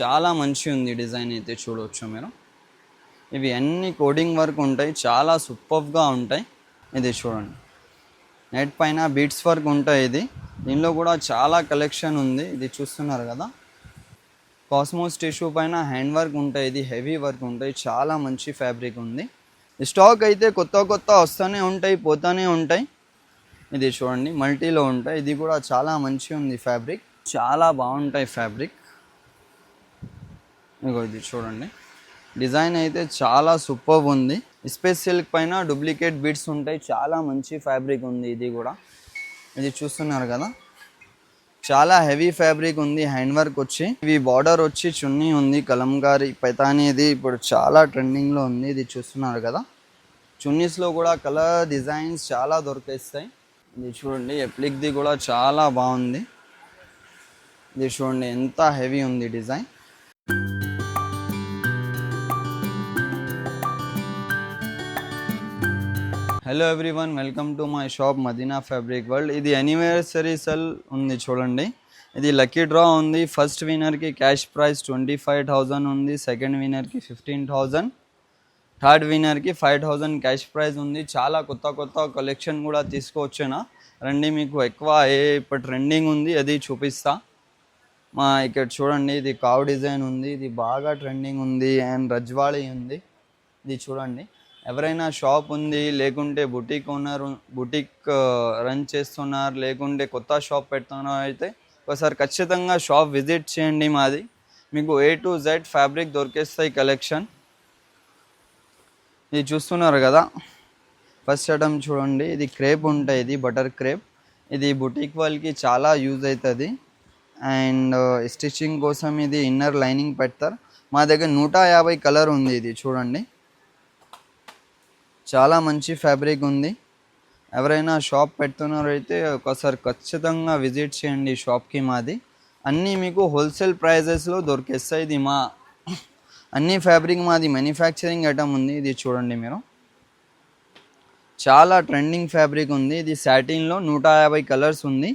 చాలా మంచి ఉంది డిజైన్ అయితే చూడవచ్చు మీరు. ఇవి అన్ని కోడింగ్ వర్క్ ఉంటాయి చాలా సూపర్గా ఉంటాయి. ఇది చూడండి. నెట్ పైన బీట్స్ వర్క్ ఉంటాయి ఇది. దీనిలో కూడా చాలా కలెక్షన్ ఉంది. ఇది చూస్తున్నారు కదా. కాస్మోస్ టిష్యూ పైన హ్యాండ్ వర్క్ ఉంటాయి ఇది హెవీ వర్క్ ఉంటాయి. చాలా మంచి ఫ్యాబ్రిక్ ఉంది. స్టాక్ అయితే కొత్త కొత్త వస్తూనే ఉంటాయి పోతూనే ఉంటాయి. ఇది చూడండి మల్టీలో ఉంటాయి. ఇది కూడా చాలా మంచి ఉంది ఫ్యాబ్రిక్ చాలా బాగుంటాయి ఫ్యాబ్రిక్ ఇగో ఇది చూడండి. డిజైన్ అయితే చాలా సూపర్ ఉంది. స్పేస్ సిల్క్ పైన డూప్లికేట్ బీడ్స్ ఉంటాయి. చాలా మంచి ఫ్యాబ్రిక్ ఉంది ఇది కూడా. ఇది చూస్తున్నారు కదా. చాలా హెవీ ఫ్యాబ్రిక్ ఉంది. హ్యాండ్ వర్క్ వచ్చి. ఇవి బార్డర్ వచ్చి చున్నీ ఉంది. కలంకారీ పైతాని ఇది ఇప్పుడు చాలా ట్రెండింగ్లో ఉంది. ఇది చూస్తున్నారు కదా. చున్నీస్లో కూడా కలర్ డిజైన్స్ చాలా దొరికేస్తాయి. ఇది చూడండి. ఎప్లిక్ది కూడా చాలా బాగుంది. ఇది చూడండి. ఎంత హెవీ ఉంది design hello everyone welcome to my shop Madina fabric world ఇది యానివర్సరీ సెల్ ఉంది చూడండి. ఇది లక్కీ డ్రా ఉంది. First వినర్కి cash prize twenty five thousand ఉంది. సెకండ్ వినర్కి ఫిఫ్టీన్ థౌజండ్ థర్డ్ వినర్కి ఫైవ్ థౌజండ్ క్యాష్ ప్రైజ్ ఉంది. చాలా కొత్త కొత్త కలెక్షన్ కూడా తీసుకువచ్చాను? రండి మీకు ఎక్కువ ఏ ఇప్పుడు ట్రెండింగ్ ఉంది అది చూపిస్తా. మా ఇక్కడ చూడండి ఇది కావ్ డిజైన్ ఉంది. ఇది బాగా ట్రెండింగ్ ఉంది. అండ్ రజ్వాళీ ఉంది. ఇది చూడండి. ఎవరైనా షాప్ ఉంది లేకుంటే బుటీక్ ఓనర్ బుటీక్ రన్ చేస్తున్నారు లేకుంటే కొత్త షాప్ పెడుతున్నారు అయితే ఒకసారి ఖచ్చితంగా షాప్ విజిట్ చేయండి మాది. మీకు ఏ టు జెడ్ ఫ్యాబ్రిక్ దొరికేస్తాయి కలెక్షన్. ఇది చూస్తున్నారు కదా? ఫస్ట్ ఐటమ్ చూడండి. ఇది క్రేప్ ఉంటాయి ఇది బటర్ క్రేప్. ఇది బుటీక్ వాళ్ళకి చాలా యూజ్ అవుతుంది. అండ్ స్టిచ్చింగ్ కోసం ఇది ఇన్నర్ లైనింగ్ పెడతారు. మా దగ్గర నూట యాభై కలర్ ఉంది ఇది చూడండి. చాలా మంచి ఫ్యాబ్రిక్ ఉంది. ఎవరైనా షాప్ పెడుతున్నారైతే ఒకసారి ఖచ్చితంగా విజిట్ చేయండి షాప్కి మాది. అన్నీ మీకు హోల్సేల్ ప్రైజెస్లో దొరికేస్తాయి ఇది మా అన్ని ఫ్యాబ్రిక్ మాది మ్యానుఫ్యాక్చరింగ్ ఐటమ్ ఉంది. ఇది చూడండి మీరు. చాలా ట్రెండింగ్ ఫ్యాబ్రిక్ ఉంది. ఇది సాటిన్లో నూట యాభై కలర్స్ ఉంది.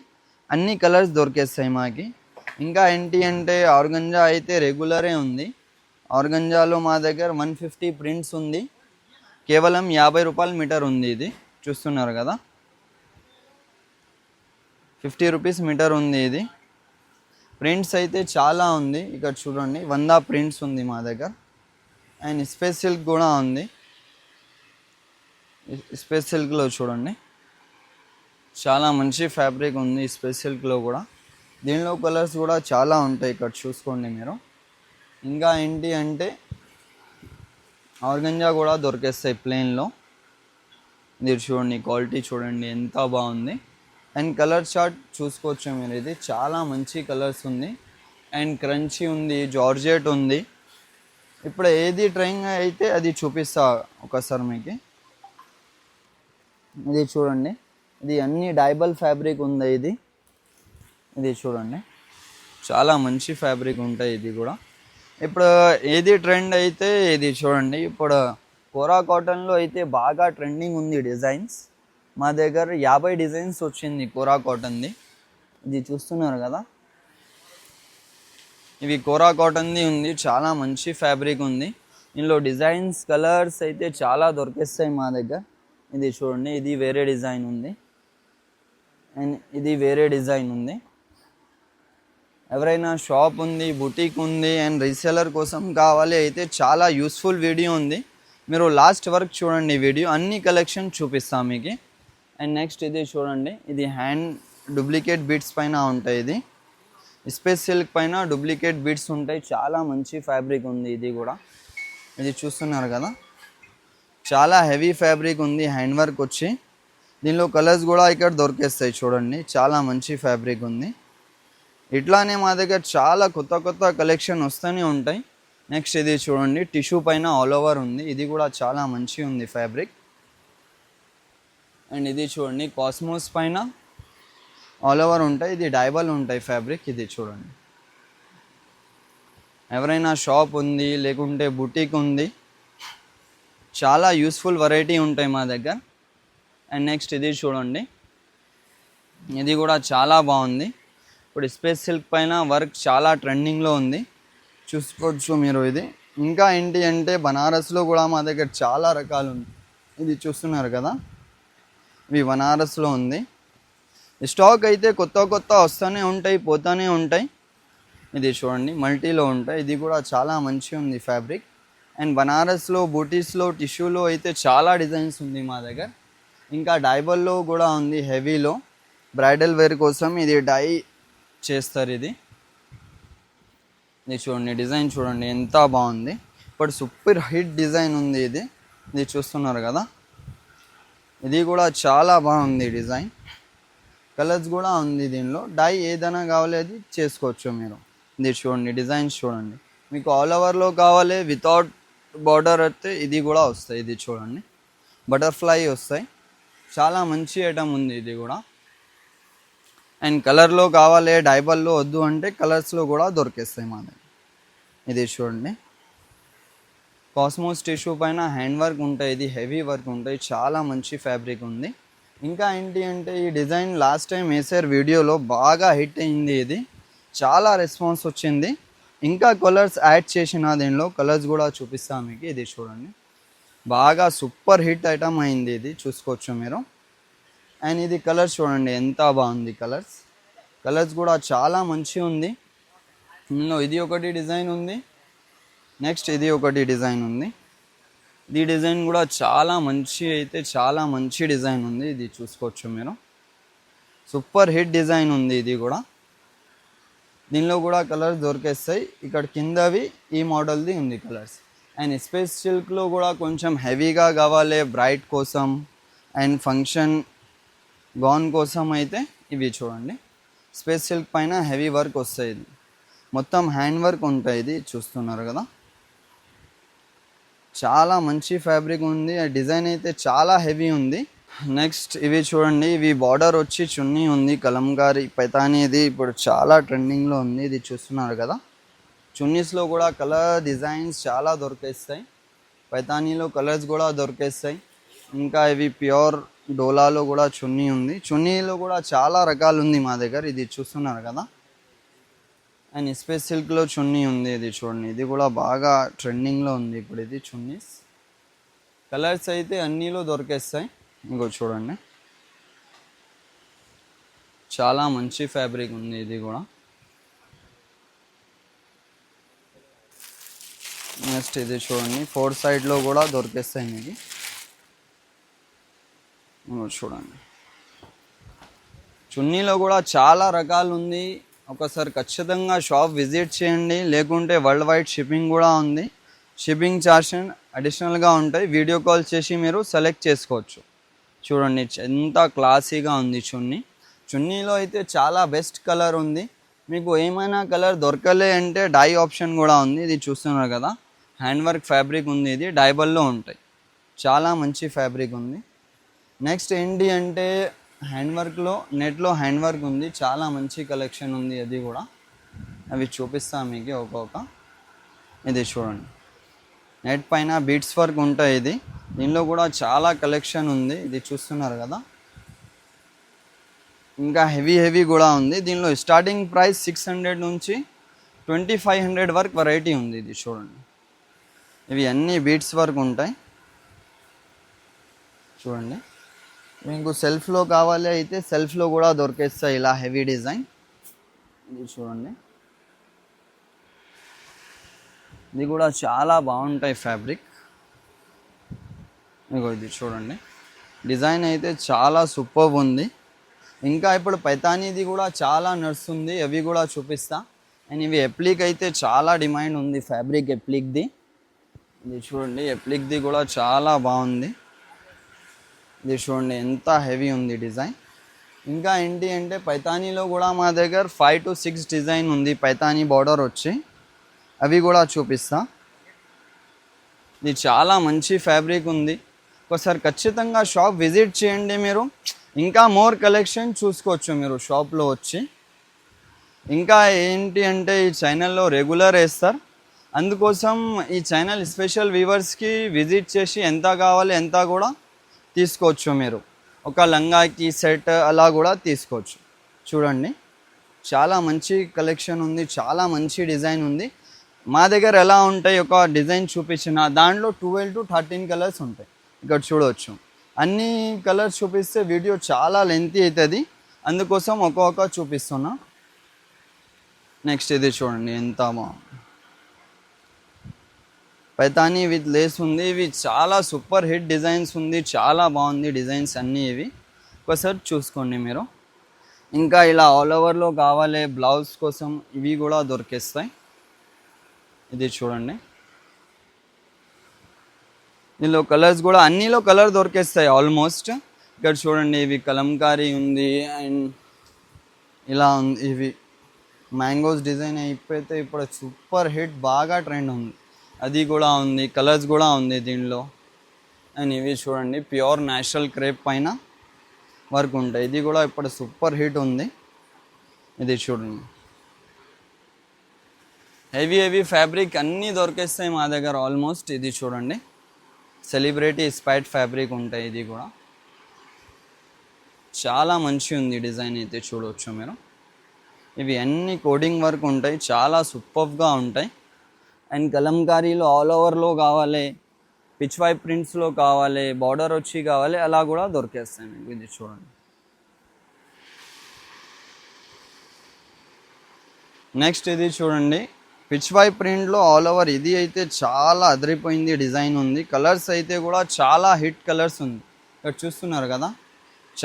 అన్ని కలర్స్ దొరికేస్తాయి మాకి. ఇంకా ఏంటి అంటే ఆర్గంజా అయితే రెగ్యులరే ఉంది. ఆర్గంజాలో మా దగ్గర వన్ ఫిఫ్టీ ప్రింట్స్ ఉంది. కేవలం యాభై రూపాయల మీటర్ ఉంది ఇది. చూస్తున్నారు కదా. ఫిఫ్టీ రూపీస్ మీటర్ ఉంది ఇది. ప్రింట్స్ అయితే చాలా ఉంది. ఇక్కడ చూడండి వంద ప్రింట్స్ ఉంది మా దగ్గర. అండ్ స్పేస్ సిల్క్ కూడా ఉంది. స్పేస్ సిల్క్లో చూడండి. చాలా మంచి ఫ్యాబ్రిక్ ఉంది స్పేస్ సిల్క్లో కూడా. దీనిలో కలర్స్ కూడా చాలా ఉంటాయి ఇక్కడ చూసుకోండి మీరు. ఇంకా ఏంటి అంటే ఆర్గంజా కూడా దొరికేస్తాయి ప్లెయిన్లో మీరు చూడండి క్వాలిటీ చూడండి ఎంత బాగుంది. అండ్ కలర్ చార్ట్ చూసుకోవచ్చు మీరు? ఇది చాలా మంచి కలర్స్ ఉంది. అండ్ క్రంచీ ఉంది జార్జెట్ ఉంది. ఇప్పుడు ఏది ట్రైన్ అయితే అది చూపిస్తా ఒకసారి మీకు. ఇది చూడండి. ఇది అన్ని డైబల్ ఫ్యాబ్రిక్ ఉంది ఇది? ఇది చూడండి. చాలా మంచి ఫ్యాబ్రిక్ ఉంటాయి ఇది కూడా. ఇప్పుడు ఏది ట్రెండ్ అయితే ఇది చూడండి. ఇప్పుడు కోరా కాటన్లో అయితే బాగా ట్రెండింగ్ ఉంది డిజైన్స్ మా దగ్గర యాభై డిజైన్స్ వచ్చింది కోరా కాటన్ది. ఇది చూస్తున్నారు కదా? ఇవి కోరా కాటన్ది ఉంది. చాలా మంచి ఫ్యాబ్రిక్ ఉంది. ఇందులో డిజైన్స్ కలర్స్ అయితే చాలా దొరికేస్తాయి మా దగ్గర. ఇది చూడండి. ఇది వేరే డిజైన్ ఉంది. అండ్ ఇది వేరే డిజైన్ ఉంది. ఎవరైనా షాప్ ఉంది బుటీక్ ఉంది అండ్ రీసెలర్ కోసం కావాలి అయితే చాలా యూస్ఫుల్ వీడియో ఉంది. మీరు లాస్ట్ వరకు చూడండి వీడియో. అన్ని కలెక్షన్ చూపిస్తాం మీకు. అండ్ నెక్స్ట్ ఇది చూడండి. ఇది హ్యాండ్ డూప్లికేట్ బీట్స్ పైన ఉంటాయి ఇది. స్పేస్ సిల్క్ పైన డూప్లికేట్ బీట్స్ ఉంటాయి. చాలా మంచి ఫ్యాబ్రిక్ ఉంది ఇది కూడా. ఇది చూస్తున్నారు కదా. చాలా హెవీ ఫ్యాబ్రిక్ ఉంది హ్యాండ్ వర్క్ వచ్చి. దీనిలో కలర్స్ కూడా ఇక్కడ దొరికేస్తాయి చూడండి. చాలా మంచి ఫ్యాబ్రిక్ ఉంది. ఇట్లానే మా దగ్గర చాలా కొత్త కొత్త కలెక్షన్ వస్తూనే ఉంటాయి. నెక్స్ట్ ఇది చూడండి టిష్యూ పైన ఆల్ ఓవర్ ఉంది. ఇది కూడా చాలా మంచి ఉంది ఫ్యాబ్రిక్ అండ్ ఇది చూడండి కాస్మోస్ పైన ఆల్ ఓవర్ ఉంటాయి. ఇది డైబల్ ఉంటాయి ఫ్యాబ్రిక్ ఇది చూడండి. ఎవరైనా షాప్ ఉంది లేకుంటే బుటీక్ ఉంది చాలా యూస్ఫుల్ వెరైటీ ఉంటాయి మా దగ్గర. అండ్ నెక్స్ట్ ఇది చూడండి. ఇది కూడా చాలా బాగుంది. ఇప్పుడు స్పేస్ సిల్క్ పైన వర్క్ చాలా ట్రెండింగ్లో ఉంది. చూసుకోవచ్చు మీరు ఇది. ఇంకా ఏంటి అంటే బనారస్లో కూడా మా దగ్గర చాలా రకాలు ఉంది ఇది చూస్తున్నారు కదా? ఇవి బనారస్లో ఉంది. స్టాక్ అయితే కొత్త కొత్త వస్తూనే ఉంటాయి పోతూనే ఉంటాయి. ఇది చూడండి మల్టీలో ఉంటాయి. ఇది కూడా చాలా మంచిగా ఉంది ఫ్యాబ్రిక్. అండ్ బనారస్లో బూటీస్లో టిష్యూలో అయితే చాలా డిజైన్స్ ఉంది మా దగ్గర. ఇంకా డైబల్లో కూడా ఉంది హెవీలో. బ్రైడల్ వేర్ కోసం ఇది డై చేస్తారు ఇది. ఇది చూడండి డిజైన్ చూడండి ఎంత బాగుంది. ఇప్పుడు సూపర్ హిట్ డిజైన్ ఉంది ఇది. ఇది చూస్తున్నారు కదా. ఇది కూడా చాలా బాగుంది డిజైన్. కలర్స్ కూడా ఉంది దీనిలో. డై ఏదైనా కావాలి అది చేసుకోవచ్చు మీరు. ఇది చూడండి డిజైన్స్ చూడండి. మీకు ఆల్ ఓవర్లో కావాలి వితౌట్ బార్డర్ అయితే ఇది కూడా వస్తాయి ఇది చూడండి. బటర్ఫ్లై వస్తాయి. చాలా మంచి ఐటమ్ ఉంది ఇది కూడా. అండ్ కలర్లో కావాలి డైబల్లో వద్దు అంటే కలర్స్లో కూడా దొరికేస్తాయి మా దగ్గర. ఇది చూడండి. కాస్మోస్ టిష్యూ పైన హ్యాండ్ వర్క్ ఉంటాయి ఇది హెవీ వర్క్ ఉంటాయి చాలా మంచి ఫ్యాబ్రిక్ ఉంది. ఇంకా ఏంటి అంటే ఈ డిజైన్ లాస్ట్ టైం వేసారు వీడియోలో బాగా హిట్ అయింది ఇది. చాలా రెస్పాన్స్ వచ్చింది. ఇంకా కలర్స్ యాడ్ చేసిన దీనిలో కలర్స్ కూడా చూపిస్తాను మీకు ఇది చూడండి. బాగా సూపర్ హిట్ ఐటమ్ అయింది ఇది చూసుకోవచ్చు మీరు. అండ్ ఇది కలర్స్ చూడండి ఎంత బాగుంది కలర్స్. కలర్స్ కూడా చాలా మంచి ఉంది. ఇందులో ఇది ఒకటి డిజైన్ ఉంది. నెక్స్ట్ ఇది ఒకటి డిజైన్ ఉంది. ఈ డిజైన్ కూడా చాలా మంచి అయితే చాలా మంచి డిజైన్ ఉంది. ఇది చూసుకోవచ్చు మీరు. సూపర్ హిట్ డిజైన్ ఉంది ఇది కూడా. దీనిలో కూడా కలర్స్ దొరికేస్తాయి. ఇక్కడ కిందవి ఈ మోడల్ది ఉంది కలర్స్. అండ్ స్పేస్ సిల్క్లో కూడా కొంచెం హెవీగా కావాలి బ్రైట్ కోసం. అండ్ ఫంక్షన్ గౌన్ కోసం అయితే ఇవి చూడండి. స్పేస్ సిల్క్ పైన హెవీ వర్క్ వస్తాయి ఇది. మొత్తం హ్యాండ్ వర్క్ ఉంటాయి ఇది చూస్తున్నారు కదా. చాలా మంచి ఫ్యాబ్రిక్ ఉంది. ఆ డిజైన్ అయితే చాలా హెవీ ఉంది. నెక్స్ట్ ఇవి చూడండి ఇవి బార్డర్ వచ్చి చున్నీ ఉంది. కలంకారీ పైతాని ఇది ఇప్పుడు చాలా ట్రెండింగ్లో ఉంది. ఇది చూస్తున్నారు కదా. చున్నీస్లో కూడా కలర్ డిజైన్స్ చాలా దొరికేస్తాయి. పైతానీలో కలర్స్ కూడా దొరికేస్తాయి. ఇంకా ఇవి ప్యూర్ డోలాలో కూడా చున్నీ ఉంది. చున్నీలో కూడా చాలా రకాలు ఉంది మా దగ్గర. ఇది చూస్తున్నారు కదా? అండ్ స్పేస్ సిల్క్లో చున్నీ ఉంది ఇది చూడండి. ఇది కూడా బాగా ట్రెండింగ్లో ఉంది ఇప్పుడు ఇది చున్నీస్. కలర్స్ అయితే అన్నీలో దొరికేస్తాయి. ఇంకో చూడండి. చాలా మంచి ఫ్యాబ్రిక్ ఉంది ఇది కూడా. నెక్స్ట్ ఇది చూడండి. ఫోర్ సైడ్లో కూడా దొరికేస్తాయి మీకు. చూడండి. చున్నీలో కూడా చాలా రకాలు ఉంది ఒకసారి ఖచ్చితంగా షాప్ విజిట్ చేయండి. లేకుంటే వరల్డ్ వైడ్ షిప్పింగ్ కూడా ఉంది. షిప్పింగ్ ఛార్జ్ అడిషనల్గా ఉంటాయి. వీడియో కాల్ చేసి మీరు సెలెక్ట్ చేసుకోవచ్చు. చూడండి ఎంత క్లాసీగా ఉంది చున్నీ. చున్నీలో అయితే చాలా బెస్ట్ కలర్ ఉంది. మీకు ఏమైనా కలర్ దొరకలే అంటే డై ఆప్షన్ కూడా ఉంది. ఇది చూస్తున్నారు కదా. హ్యాండ్ వర్క్ ఫ్యాబ్రిక్ ఉంది ఇది. డైబల్లో ఉంటాయి. చాలా మంచి ఫ్యాబ్రిక్ ఉంది. నెక్స్ట్ ఏంటి అంటే హ్యాండ్ వర్క్లో నెట్లో హ్యాండ్ వర్క్ ఉంది. చాలా మంచి కలెక్షన్ ఉంది అది కూడా. అవి చూపిస్తాను మీకు ఒక్కొక్క ఇది చూడండి. నెట్ పైన బీట్స్ వర్క్ ఉంటాయి ఇది. దీనిలో కూడా చాలా కలెక్షన్ ఉంది. ఇది చూస్తున్నారు కదా. ఇంకా హెవీ హెవీ కూడా ఉంది. దీనిలో స్టార్టింగ్ ప్రైస్ సిక్స్ హండ్రెడ్ నుంచి ట్వంటీ ఫైవ్ హండ్రెడ్ వరకు వెరైటీ ఉంది ఇది చూడండి. ఇవి అన్ని బీట్స్ వర్క్ ఉంటాయి. చూడండి. మీకు సెల్ఫ్లో కావాలి అయితే సెల్ఫ్లో కూడా దొరికేస్తాయి ఇలా హెవీ డిజైన్ ఇది చూడండి. ఇది కూడా చాలా బాగుంటాయి ఫ్యాబ్రిక్ ఇగో ఇది చూడండి. డిజైన్ అయితే చాలా సూపర్ ఉంది. ఇంకా ఇప్పుడు పైతానీది కూడా చాలా నడుస్తుంది అవి కూడా చూపిస్తా. అండ్ ఇవి ఎప్లిక్ అయితే చాలా డిమాండ్ ఉంది. ఫ్యాబ్రిక్ ఎప్లిక్ది ఇది చూడండి. ఎప్లిక్ది కూడా చాలా బాగుంది. ఇది చూడండి ఎంత హెవీ ఉంది డిజైన్ ఇంకా ఏంటి అంటే పైతానీలో కూడా మా దగ్గర ఫైవ్ టు సిక్స్ డిజైన్ ఉంది. పైతానీ బార్డర్ వచ్చి. అవి కూడా చూపిస్తా. ఇది చాలా మంచి ఫ్యాబ్రిక్ ఉంది. ఒకసారి ఖచ్చితంగా షాప్ విజిట్ చేయండి మీరు. ఇంకా మోర్ కలెక్షన్ చూసుకోవచ్చు మీరు షాప్లో వచ్చి. ఇంకా ఏంటి అంటే ఈ ఛానల్లో రెగ్యులర్ వేస్తారు. అందుకోసం ఈ ఛానల్ స్పెషల్ వ్యూవర్స్కి విజిట్ చేసి ఎంత కావాలి ఎంత కూడా తీసుకోవచ్చు మీరు. ఒక లంగాకి సెట్ అలా కూడా తీసుకోవచ్చు. చూడండి. చాలా మంచి కలెక్షన్ ఉంది. చాలా మంచి డిజైన్ ఉంది. మా దగ్గర ఎలా ఉంటాయి? ఒక డిజైన్ చూపించిన దాంట్లో ట్వెల్వ్ టు థర్టీన్ కలర్స్ ఉంటాయి. ఇక్కడ చూడవచ్చు. అన్ని కలర్స్ చూపిస్తే వీడియో చాలా లెంతీ అవుతుంది. అందుకోసం ఒక్కొక్క చూపిస్తున్నా. నెక్స్ట్ ఇది చూడండి. ఎంత బాగుంది. పైతానీ విత్ లేస్ ఉంది. ఇవి చాలా సూపర్ హిట్ డిజైన్స్ ఉంది. చాలా బాగుంది డిజైన్స్ అన్నీ ఇవి. ఒకసారి చూసుకోండి మీరు. ఇంకా ఇలా ఆల్ ఓవర్లో కావాలి బ్లౌజ్ కోసం ఇవి కూడా దొరికేస్తాయి. ఇది చూడండి. దీనిలో కలర్స్ కూడా అన్నిలో కలర్ దొరికేస్తాయి ఆల్మోస్ట్. ఇక్కడ చూడండి ఇవి కలంకారీ ఉంది అండ్ ఇలా ఉంది. ఇవి మ్యాంగోస్ డిజైన్ అయిపోతే ఇప్పుడు సూపర్ హిట్ బాగా ట్రెండ్ ఉంది. అది కూడా ఉంది కలర్స్ కూడా ఉంది దీనిలో. అండ్ ఇవి చూడండి ప్యూర్ న్యాచురల్ క్రేప్ పైన వర్క్ ఉంటాయి. ఇది కూడా ఇప్పుడు సూపర్ హీట్ ఉంది. ఇది చూడండి. హెవీ హెవీ ఫ్యాబ్రిక్ అన్నీ దొరికేస్తాయి మా దగ్గర ఆల్మోస్ట్ ఇది చూడండి. సెలబ్రిటీ స్పైట్ ఫ్యాబ్రిక్ ఉంటాయి ఇది కూడా. చాలా మంచి ఉంది డిజైన్ అయితే చూడవచ్చు మీరు. ఇవి అన్ని కోడింగ్ వర్క్ ఉంటాయి. చాలా సూపర్గా ఉంటాయి. అండ్ కలంకారీలో ఆల్ ఓవర్లో కావాలి పిచ్ వైప్ ప్రింట్స్లో కావాలి బార్డర్ వచ్చి కావాలి అలా కూడా దొరికేస్తాయి మీకు. ఇది చూడండి. నెక్స్ట్ ఇది చూడండి. పిచ్ వై ప్రింట్లో ఆల్ ఓవర్ ఇది అయితే చాలా అదిరిపోయింది డిజైన్ ఉంది. కలర్స్ అయితే కూడా చాలా హిట్ కలర్స్ ఉంది. ఇక్కడ చూస్తున్నారు కదా?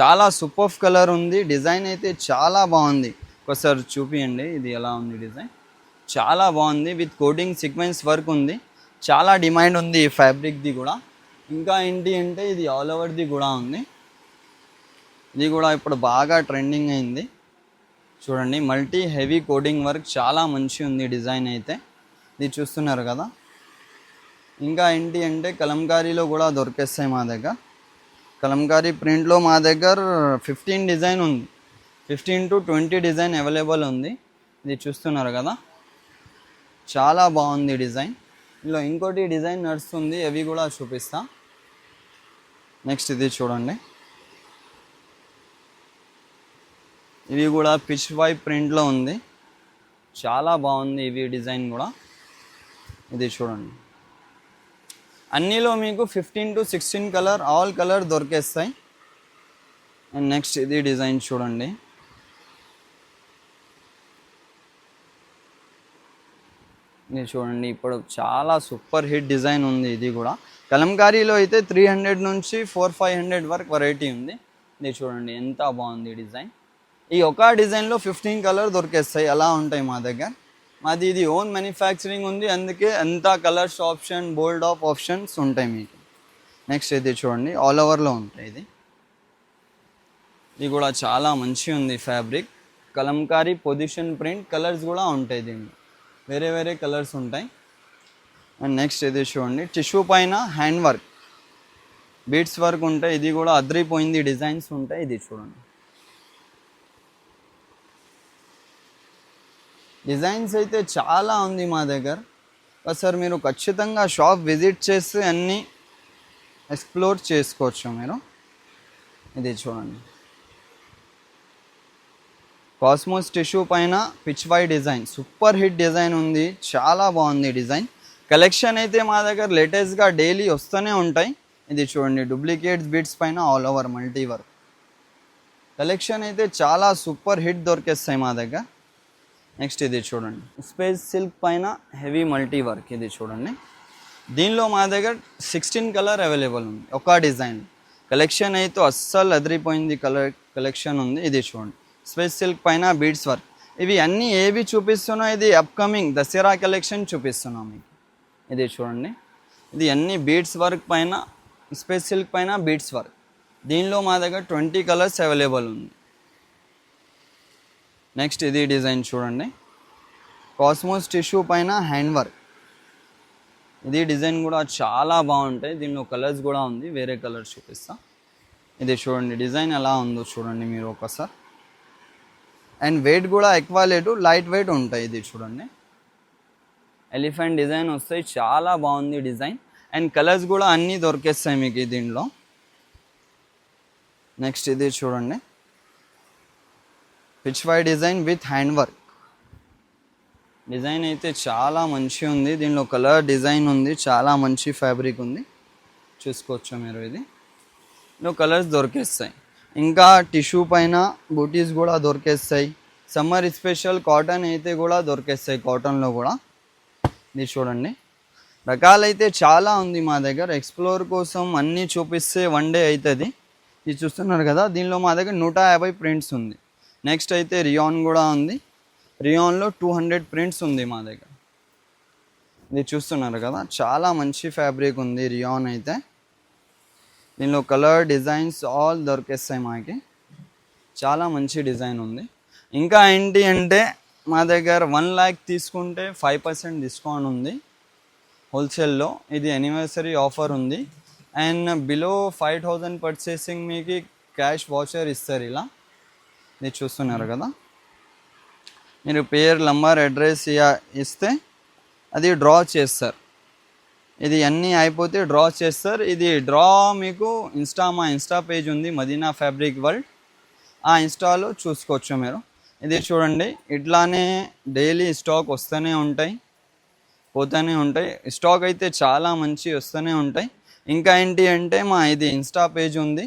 చాలా సూపర్ కలర్ ఉంది. డిజైన్ అయితే చాలా బాగుంది. ఒకసారి చూపియండి. ఇది ఎలా ఉంది డిజైన్? చాలా బాగుంది. విత్ కోటింగ్ సీక్వెన్స్ వర్క్ ఉంది. చాలా డిమాండ్ ఉంది ఈ ఫ్యాబ్రిక్ది కూడా. ఇంకా ఏంటి అంటే ఇది ఆల్ ఓవర్ది కూడా ఉంది. ఇది కూడా ఇప్పుడు బాగా ట్రెండింగ్ అయింది. చూడండి మల్టీ హెవీ కోడింగ్ వర్క్ చాలా మంచి ఉంది డిజైన్ అయితే. ఇది చూస్తున్నారు కదా. ఇంకా ఏంటి అంటే కలంకారీలో కూడా దొరికేస్తాయి మా దగ్గర. కలంకారీ ప్రింట్లో మా దగ్గర ఫిఫ్టీన్ డిజైన్ ఉంది. Fifteen to twenty design available ఉంది. ఇది చూస్తున్నారు కదా. చాలా బాగుంది డిజైన్. ఇందులో ఇంకోటి డిజైన్ నడుస్తుంది అవి కూడా చూపిస్తా. నెక్స్ట్ ఇది చూడండి. ఇవి కూడా పిచ్ వై ప్రింట్లో ఉంది. చాలా బాగుంది ఇవి డిజైన్ కూడా. ఇది చూడండి. అన్నిలో మీకు fifteen to sixteen colour all colour దొరికేస్తాయి. And next ఇది డిజైన్ చూడండి. ఇది చూడండి ఇప్పుడు చాలా సూపర్ హిట్ డిజైన్ ఉంది ఇది కూడా. కలంకారీలో అయితే త్రీ హండ్రెడ్ నుంచి ఫోర్ ఫైవ్ హండ్రెడ్ వరకు వెరైటీ ఉంది. ఇది చూడండి ఎంత బాగుంది డిజైన్. ఈ ఒక డిజైన్లో ఫిఫ్టీన్ కలర్ దొరికేస్తాయి అలా ఉంటాయి మా దగ్గర. మాది ఇది ఓన్ మ్యానుఫ్యాక్చరింగ్ ఉంది అందుకే ఎంత colours option bold of options ఉంటాయి మీకు. నెక్స్ట్ ఇది చూడండి ఆల్ ఓవర్లో ఉంటాయి ఇది. ఇది కూడా చాలా మంచి ఉంది fabric Kalamkari position print colours కూడా ఉంటాయి దీంట్లో. వేరే వేరే కలర్స్ ఉంటాయి. అండ్ నెక్స్ట్ ఇది చూడండి టిష్యూ పైన హ్యాండ్ వర్క్. బీట్స్ వర్క్ ఉంటాయి ఇది కూడా అద్రిపోయింది డిజైన్స్ ఉంటాయి ఇది చూడండి. డిజైన్స్ అయితే చాలా ఉంది మా దగ్గర. సార్ మీరు ఖచ్చితంగా షాప్ విజిట్ చేస్తే అన్నీ ఎక్స్ప్లోర్ చేసుకోవచ్చు మీరు. ఇది చూడండి. కాస్మోస్ టిష్యూ పైన pichwai design super hit design ఉంది. చాలా బాగుంది డిజైన్ కలెక్షన్ అయితే మా దగ్గర లేటెస్ట్గా డైలీ వస్తూనే ఉంటాయి. ఇది చూడండి డూప్లికేట్స్ బీట్స్ పైన all over multi work collection అయితే చాలా సూపర్ హిట్ దొరికేస్తాయి మా దగ్గర. నెక్స్ట్ ఇది చూడండి. స్పేస్ సిల్క్ పైన హెవీ మల్టీ వర్క్ ఇది చూడండి. దీనిలో మా దగ్గర సిక్స్టీన్ కలర్ అవైలబుల్ ఉంది. ఒక డిజైన్ కలెక్షన్ అయితే అస్సలు అదిరిపోయింది. కలర్ కలెక్షన్ ఉంది. ఇది చూడండి. స్పేస్ సిల్క్ పైన బీడ్స్ వర్క్. ఇవి అన్నీ ఏవి చూపిస్తున్నా ఇది అప్కమింగ్ దసరా కలెక్షన్ చూపిస్తున్నాం మీకు. ఇది చూడండి. ఇది అన్ని బీడ్స్ వర్క్ పైన స్పేస్ సిల్క్ పైన బీడ్స్ వర్క్. దీనిలో మా దగ్గర ట్వంటీ కలర్స్ అవైలబుల్ ఉంది. నెక్స్ట్ ఇది డిజైన్ చూడండి. కాస్మోస్ టిష్యూ పైన హ్యాండ్ వర్క్ ఇది డిజైన్ కూడా చాలా బాగుంటాయి. దీనిలో కలర్స్ కూడా ఉంది. వేరే కలర్స్ చూపిస్తా. ఇది చూడండి డిజైన్ ఎలా ఉందో చూడండి మీరు ఒకసారి. అండ్ వెయిట్ కూడా ఎక్కువ లేటు లైట్ వెయిట్ ఉంటాయి ఇది చూడండి. ఎలిఫెంట్ డిజైన్ వస్తాయి చాలా బాగుంది డిజైన్. అండ్ కలర్స్ కూడా అన్నీ దొరికేస్తాయి మీకు దీనిలో నెక్స్ట్ ఇది చూడండి. Pichwai design with hand work design అయితే చాలా మంచి ఉంది. దీనిలో కలర్ డిజైన్ ఉంది చాలా మంచి ఫ్యాబ్రిక్ ఉంది. చూసుకోవచ్చు మీరు ఇది? ఇందులో కలర్స్ దొరికేస్తాయి. ఇంకా టిష్యూ పైన బూటీస్ కూడా దొరికేస్తాయి. సమ్మర్ స్పెషల్ కాటన్ అయితే కూడా దొరికేస్తాయి కాటన్లో కూడా. ఇది చూడండి. రకాలైతే చాలా ఉంది మా దగ్గర. ఎక్స్ప్లోర్ కోసం అన్నీ చూపిస్తే వన్ డే అవుతుంది ఇది చూస్తున్నారు కదా దీనిలో మా దగ్గర నూట యాభై ప్రింట్స్ ఉంది. నెక్స్ట్ అయితే రియాన్ కూడా ఉంది. రియాన్లో టూ హండ్రెడ్ ప్రింట్స్ ఉంది మా దగ్గర. ఇది చూస్తున్నారు కదా చాలా మంచి ఫ్యాబ్రిక్ ఉంది రియాన్ అయితే. దీనిలో కలర్ డిజైన్స్ ఆల్ దొరికేస్తాయి మాకి. చాలా మంచి డిజైన్ ఉంది. ఇంకా ఏంటి అంటే మా దగ్గర వన్ ల్యాక్ తీసుకుంటే ఫైవ్ పర్సెంట్ డిస్కౌంట్ ఉంది. హోల్సేల్లో ఇది యానివర్సరీ ఆఫర్ ఉంది. And below five thousand purchasing మీకు క్యాష్ వాచర్ ఇస్తారు ఇలా. మీరు చూస్తున్నారు కదా. మీరు పేరు నంబర్ అడ్రస్ ఇస్తే అది డ్రా చేస్తారు. ఇది అన్నీ అయిపోతే డ్రా చేస్తారు ఇది డ్రా మీకు ఇన్స్టా మా ఇన్స్టా పేజ్ ఉంది మదీనా ఫ్యాబ్రిక్ వరల్డ్. ఆ ఇన్స్టాలో చూసుకోవచ్చు మీరు. ఇది చూడండి ఇట్లానే డైలీ స్టాక్ వస్తూనే ఉంటాయి పోతూనే ఉంటాయి. స్టాక్ అయితే చాలా మంచి వస్తూనే ఉంటాయి. ఇంకా ఏంటి అంటే మా ఇది ఇన్స్టా పేజ్ ఉంది.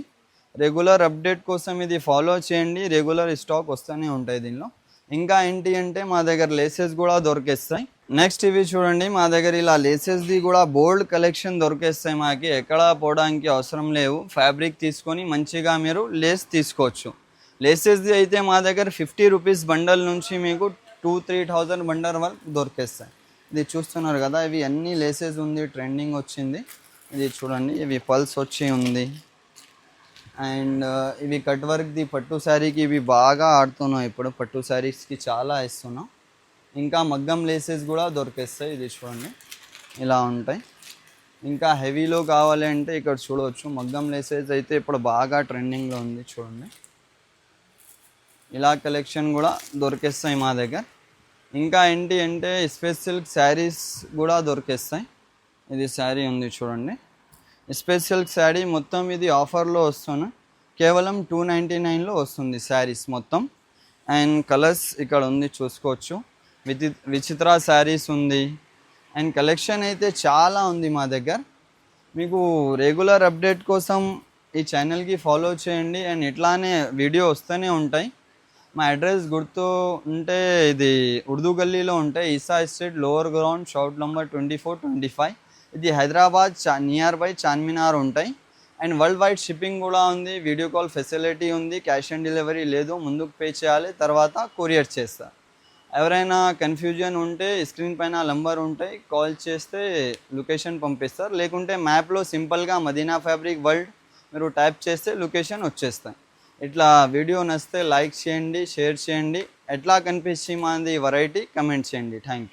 రెగ్యులర్ అప్డేట్ కోసం ఇది ఫాలో చేయండి రెగ్యులర్ స్టాక్ వస్తూనే ఉంటాయి దీనిలో. ఇంకా ఏంటి అంటే మా దగ్గర లేసెస్ కూడా దొరికేస్తాయి. నెక్స్ట్ ఇవి చూడండి మా దగ్గర ఇలా లేసెస్ది కూడా బోల్డ్ కలెక్షన్ దొరికేస్తాయి మాకి. ఎక్కడ పోవడానికి అవసరం లేవు. ఫ్యాబ్రిక్ తీసుకొని మంచిగా మీరు లేస్ తీసుకోవచ్చు. లేసెస్ది అయితే మా దగ్గర ఫిఫ్టీ రూపీస్ బండల్ నుంచి మీకు టూ త్రీ థౌజండ్ బండల్ వరకు దొరికేస్తాయి. ఇది చూస్తున్నారు కదా ఇవి అన్ని లేసెస్ ఉంది ట్రెండింగ్ వచ్చింది. ఇది చూడండి ఇవి పల్స్ వచ్చి ఉంది. అండ్ ఇవి కట్ వర్క్ది పట్టు శారీకి ఇవి బాగా ఆడుతున్నాం ఇప్పుడు. పట్టు శారీస్కి చాలా ఇస్తున్నాం ఇంకా మగ్గం లేసెస్ కూడా దొరికేస్తాయి ఇది చూడండి. ఇలా ఉంటాయి. ఇంకా హెవీలో కావాలి అంటే ఇక్కడ చూడవచ్చు. మగ్గం లేసెస్ అయితే ఇప్పుడు బాగా ట్రెండింగ్లో ఉంది చూడండి. ఇలా కలెక్షన్ కూడా దొరికేస్తాయి మా దగ్గర. ఇంకా ఏంటి అంటే స్పేస్ సిల్క్ శారీస్ కూడా దొరికేస్తాయి. ఇది శారీ ఉంది చూడండి. స్పేస్ సిల్క్ శారీ మొత్తం ఇది ఆఫర్లో వస్తుంది కేవలం టూ నైంటీ నైన్లో వస్తుంది శారీస్ మొత్తం. అండ్ కలర్స్ ఇక్కడ ఉంది చూసుకోవచ్చు. విచి విచిత్ర శారీస్ ఉంది. అండ్ కలెక్షన్ అయితే చాలా ఉంది మా దగ్గర. మీకు రెగ్యులర్ అప్డేట్ కోసం ఈ ఛానల్కి ఫాలో చేయండి. అండ్ ఇట్లానే వీడియో వస్తూనే ఉంటాయి. మా అడ్రస్ గుర్తు ఉంటే ఇది ఉర్దూ గల్లీలో ఉంటాయి Isa estate lower ground shop number twenty four twenty five. ఇది హైదరాబాద్ చా నియర్ బై చార్మినార్ ఉంటాయి. అండ్ వరల్డ్ వైడ్ షిప్పింగ్ కూడా ఉంది. వీడియో కాల్ ఫెసిలిటీ ఉంది. క్యాష్ ఆన్ డెలివరీ లేదు. ముందుకు పే చేయాలి. తర్వాత కొరియర్ చేస్తాను ఎవరైనా కన్ఫ్యూజన్ ఉంటే స్క్రీన్ పైన నంబర్ ఉంటాయి కాల్ చేస్తే లొకేషన్ పంపిస్తారు. లేకుంటే మ్యాప్లో సింపుల్గా మదీనా ఫ్యాబ్రిక్ వరల్డ్ మీరు టైప్ చేస్తే లొకేషన్ వచ్చేస్తాయి. ఇట్లా వీడియో నచ్చితే లైక్ చేయండి షేర్ చేయండి. ఎట్లా కనిపించి మాది వెరైటీ కమెంట్ చేయండి. Thank you